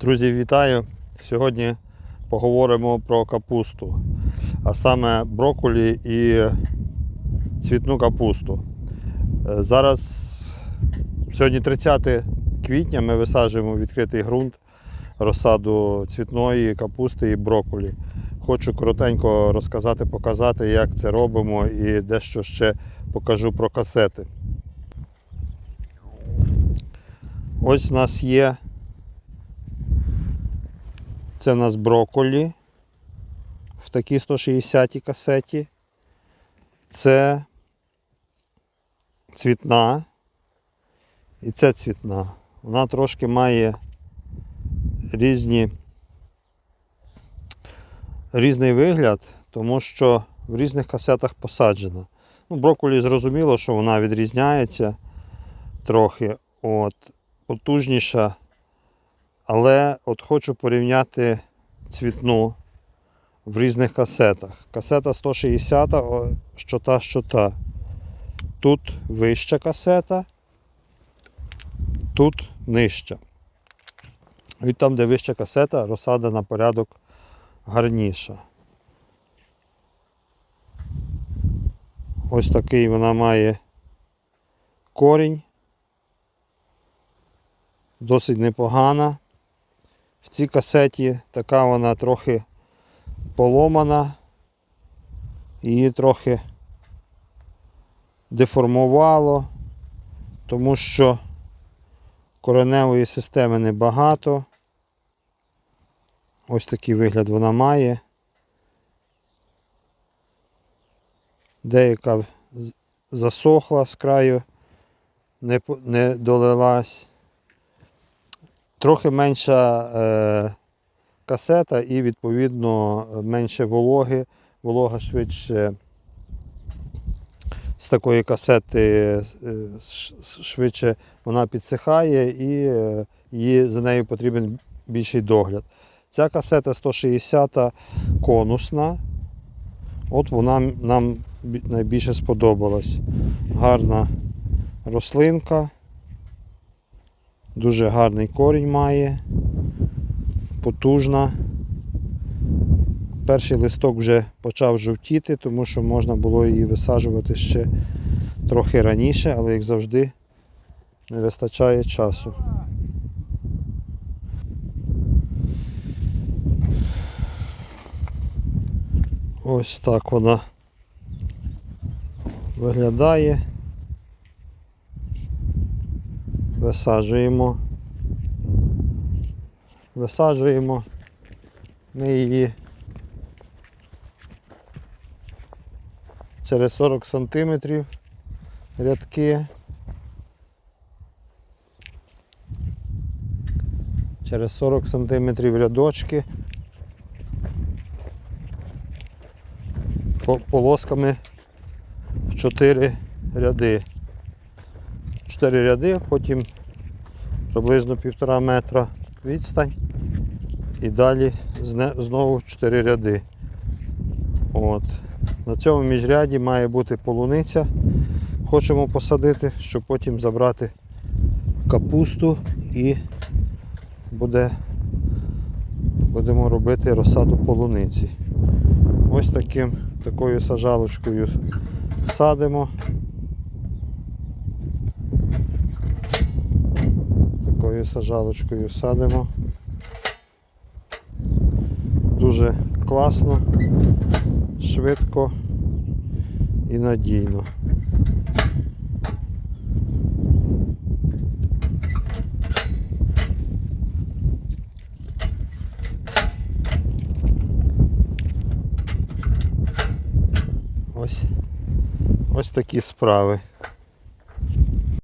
Друзі, вітаю! Сьогодні поговоримо про капусту, а саме брокколі і цвітну капусту. Е, Зараз сьогодні 30 квітня ми висаджуємо відкритий ґрунт розсаду цвітної капусти і брокколі. Хочу коротенько розказати, показати, як це робимо і дещо ще покажу про касети. Ось у нас є це у нас брокколі в такій 160 касеті. Це цвітна. І це цвітна. Вона трошки має різні, різний вигляд, тому що в різних касетах посаджена. Ну, брокколі зрозуміло, що вона відрізняється трохи. От, потужніша але от хочу порівняти цвітну в різних касетах. Касета 160, що та, що та. Тут вища касета, тут нижча. І там, де вища касета, розсада на порядок гарніша. Ось такий вона має корінь. Досить непогана. В цій касеті така вона трохи поломана, її трохи деформувало, тому що кореневої системи небагато. Ось такий вигляд вона має. Деяка засохла з краю, не, не долилась трохи менша е, касета і відповідно менше вологи. Волога швидше з такої касети е, швидше вона підсихає і е, її, за нею потрібен більший догляд. Ця касета 160 конусна. От вона нам найбільше сподобалась. Гарна рослинка. Дуже гарний корінь має, потужна. Перший листок вже почав жовтіти, тому що можна було її висаджувати ще трохи раніше, але як завжди не вистачає часу. Ось так вона виглядає. Висаджуємо. Висаджуємо. Ми її через 40 сантиметрів рядки. Через 40 сантиметрів рядочки. По- Полосками в 4 ряди. 4 ряди, потім приблизно півтора метра відстань і далі знову 4 ряди. От. На цьому міжряді має бути полуниця. Хочемо посадити, щоб потім забрати капусту і буде, будемо робити розсаду полуниці. Ось таким, такою сажалочкою садимо. Такою сажалочкою садимо. Дуже класно, швидко і надійно. Ось, ось такі справи.